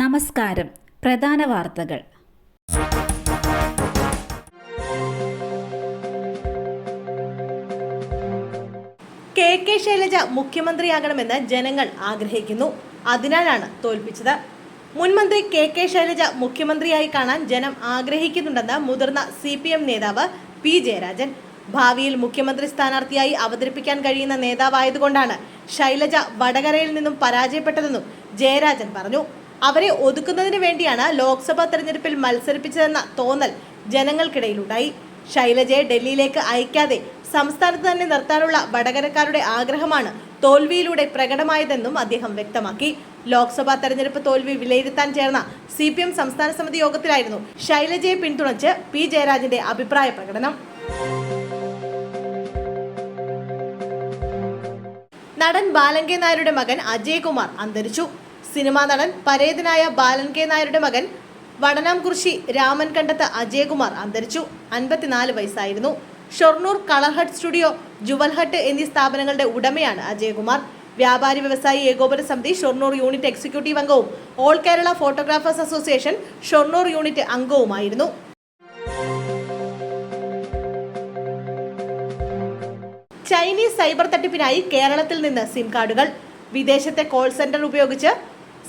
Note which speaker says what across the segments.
Speaker 1: നമസ്കാരം. പ്രധാന വാർത്തകൾ.
Speaker 2: കെ കെ ശൈലജ മുഖ്യമന്ത്രിയാകണമെന്ന് ജനങ്ങൾ ആഗ്രഹിക്കുന്നു. അതിനാലാണ് തോൽപ്പിച്ചത്. മുൻമന്ത്രി കെ കെ ശൈലജ മുഖ്യമന്ത്രിയായി കാണാൻ ജനം ആഗ്രഹിക്കുന്നുണ്ടെന്ന് മുതിർന്ന സി പി എം നേതാവ് പി ജയരാജൻ. ഭാവിയിൽ മുഖ്യമന്ത്രി സ്ഥാനാർത്ഥിയായി അവതരിപ്പിക്കാൻ കഴിയുന്ന നേതാവായതുകൊണ്ടാണ് ശൈലജ വടകരയിൽ നിന്നും പരാജയപ്പെട്ടതെന്നും ജയരാജൻ പറഞ്ഞു. അവരെ ഒതുക്കുന്നതിന് വേണ്ടിയാണ് ലോക്സഭാ തെരഞ്ഞെടുപ്പിൽ മത്സരിപ്പിച്ചതെന്ന തോന്നൽ ജനങ്ങൾക്കിടയിലുണ്ടായി. ശൈലജയെ ഡൽഹിയിലേക്ക് അയക്കാതെ സംസ്ഥാനത്ത് തന്നെ നിർത്താനുള്ള വടകരക്കാരുടെ ആഗ്രഹമാണ് തോൽവിയിലൂടെ പ്രകടമായതെന്നും അദ്ദേഹം വ്യക്തമാക്കി. ലോക്സഭാ തെരഞ്ഞെടുപ്പ് തോൽവി വിലയിരുത്താൻ ചേർന്ന സി പി എം സംസ്ഥാന സമിതി യോഗത്തിലായിരുന്നു ശൈലജയെ പിന്തുണച്ച് പി ജയരാജന്റെ അഭിപ്രായ പ്രകടനം. നടൻ ബാലങ്കേ നായരുടെ മകൻ അജയ്കുമാർ അന്തരിച്ചു. സിനിമാ നടൻ പരേതനായ ബാലൻ കെ നായരുടെ മകൻ വടനാംകുറിശി രാമൻ കണ്ടത്ത് അജയകുമാർ അന്തരിച്ചു. അൻപത്തിനാല് വയസ്സായിരുന്നു. ഷൊർണൂർ കളർഹട്ട് സ്റ്റുഡിയോ ജുവൽഹട്ട് എന്നീ സ്ഥാപനങ്ങളുടെ ഉടമയാണ് അജയകുമാർ. വ്യാപാരി വ്യവസായി ഏകോപന സമിതി ഷൊർണൂർ യൂണിറ്റ് എക്സിക്യൂട്ടീവ് അംഗവും all Kerala photographers association Shoranur unit അംഗവുമായിരുന്നു. Chinese cyber തട്ടിപ്പിനായി കേരളത്തിൽ നിന്ന് സിം കാർഡുകൾ. വിദേശത്തെ കോൾ സെന്റർ ഉപയോഗിച്ച്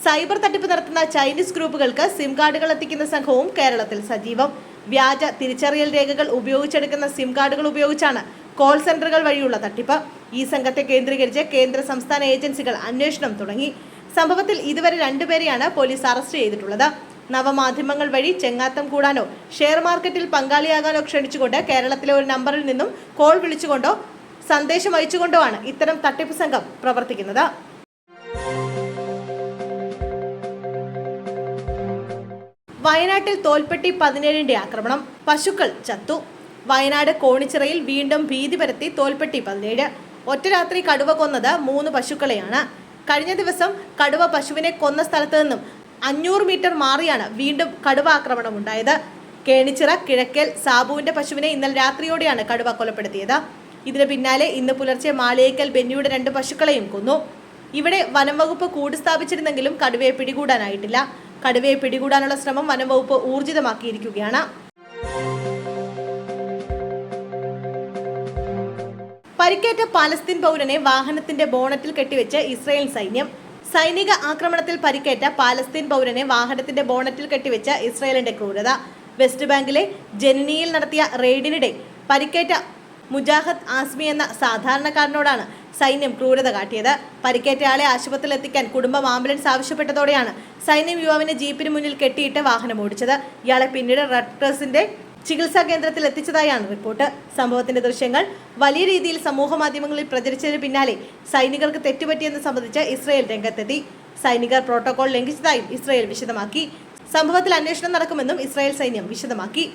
Speaker 2: സൈബർ തട്ടിപ്പ് നടത്തുന്ന ചൈനീസ് ഗ്രൂപ്പുകൾക്ക് സിം കാർഡുകൾ എത്തിക്കുന്ന സംഘവും കേരളത്തിൽ സജീവം. വ്യാജ തിരിച്ചറിയൽ രേഖകൾ ഉപയോഗിച്ചെടുക്കുന്ന സിം കാർഡുകൾ ഉപയോഗിച്ചാണ് കോൾ സെന്ററുകൾ വഴിയുള്ള തട്ടിപ്പ്. ഈ സംഘത്തെ കേന്ദ്രീകരിച്ച് കേന്ദ്ര സംസ്ഥാന ഏജൻസികൾ അന്വേഷണം തുടങ്ങി. സംഭവത്തിൽ ഇതുവരെ രണ്ടുപേരെയാണ് പോലീസ് അറസ്റ്റ് ചെയ്തിട്ടുള്ളത്. നവമാധ്യമങ്ങൾ വഴി ചെങ്ങാത്തം കൂടാനോ ഷെയർ മാർക്കറ്റിൽ പങ്കാളിയാകാനോ ക്ഷണിച്ചുകൊണ്ട് കേരളത്തിലെ ഒരു നമ്പറിൽ നിന്നും കോൾ വിളിച്ചുകൊണ്ടോ സന്ദേശം അയച്ചുകൊണ്ടോ ആണ് ഇത്തരം തട്ടിപ്പ് സംഘം പ്രവർത്തിക്കുന്നത്. വയനാട്ടിൽ തോൽപ്പെട്ടി പതിനേഴിന്റെ ആക്രമണം. പശുക്കൾ ചത്തു. വയനാട് കോണിച്ചിറയിൽ വീണ്ടും ഭീതി പരത്തി തോൽപ്പെട്ടി പതിനേഴ്. ഒറ്റ രാത്രി കടുവ കൊന്നത് മൂന്ന് പശുക്കളെയാണ്. കഴിഞ്ഞ ദിവസം കടുവ പശുവിനെ കൊന്ന സ്ഥലത്ത് നിന്നും അഞ്ഞൂറ് മീറ്റർ മാറിയാണ് വീണ്ടും കടുവ ആക്രമണം ഉണ്ടായത് കേണിച്ചിറ കിഴക്കേൽ സാബുവിന്റെ പശുവിനെ ഇന്നലെ രാത്രിയോടെയാണ് കടുവ കൊലപ്പെടുത്തിയത്. ഇതിന് പിന്നാലെ ഇന്ന് പുലർച്ചെ മാലയേക്കൽ ബെന്നിയുടെ രണ്ട് പശുക്കളെയും കൊന്നു. ഇവിടെ വനം വകുപ്പ് കൂട് സ്ഥാപിച്ചിരുന്നെങ്കിലും കടുവയെ പിടികൂടാനായിട്ടില്ല. കടുവയെ പിടികൂടാനുള്ള ശ്രമം വനം വകുപ്പ് ഊർജിതമാക്കിയിരിക്കുകയാണ്. പരിക്കേറ്റ പാലസ്തീൻ പൗരനെ വാഹനത്തിന്റെ ബോണറ്റിൽ കെട്ടിവെച്ച് ഇസ്രായേൽ സൈന്യം. സൈനിക ആക്രമണത്തിൽ പരിക്കേറ്റ പാലസ്തീൻ പൗരനെ വാഹനത്തിന്റെ ബോണറ്റിൽ കെട്ടിവെച്ച ഇസ്രായേലിന്റെ ക്രൂരത. വെസ്റ്റ് ബാങ്കിലെ ജെന്നിയിൽ നടത്തിയ റെയ്ഡിനിടെ പരിക്കേറ്റ മുജാഹദ് ആസ്മി എന്ന സാധാരണക്കാരനോടാണ് സൈന്യം ക്രൂരത കാട്ടിയത്. പരിക്കേറ്റയാളെ ആശുപത്രിയിൽ എത്തിക്കാൻ കുടുംബം ആംബുലൻസ് ആവശ്യപ്പെട്ടതോടെയാണ് സൈന്യം യുവാവിനെ ജീപ്പിന് മുന്നിൽ കെട്ടിയിട്ട് വാഹനം ഓടിച്ചത്. ഇയാളെ പിന്നീട് റെഡ് ക്രോസിന്റെ ചികിത്സാ കേന്ദ്രത്തിൽ എത്തിച്ചതായാണ് റിപ്പോർട്ട്. സംഭവത്തിന്റെ ദൃശ്യങ്ങൾ വലിയ രീതിയിൽ സമൂഹ മാധ്യമങ്ങളിൽ പ്രചരിച്ചതിന് പിന്നാലെ സൈനികർക്ക് തെറ്റുപറ്റിയെന്ന് സംബന്ധിച്ച് ഇസ്രയേൽ രംഗത്തെത്തി. സൈനികർ പ്രോട്ടോകോൾ ലംഘിച്ചതായും ഇസ്രയേൽ വിശദമാക്കി. സംഭവത്തിൽ അന്വേഷണം നടക്കുമെന്നും ഇസ്രായേൽ സൈന്യം വിശദമാക്കി.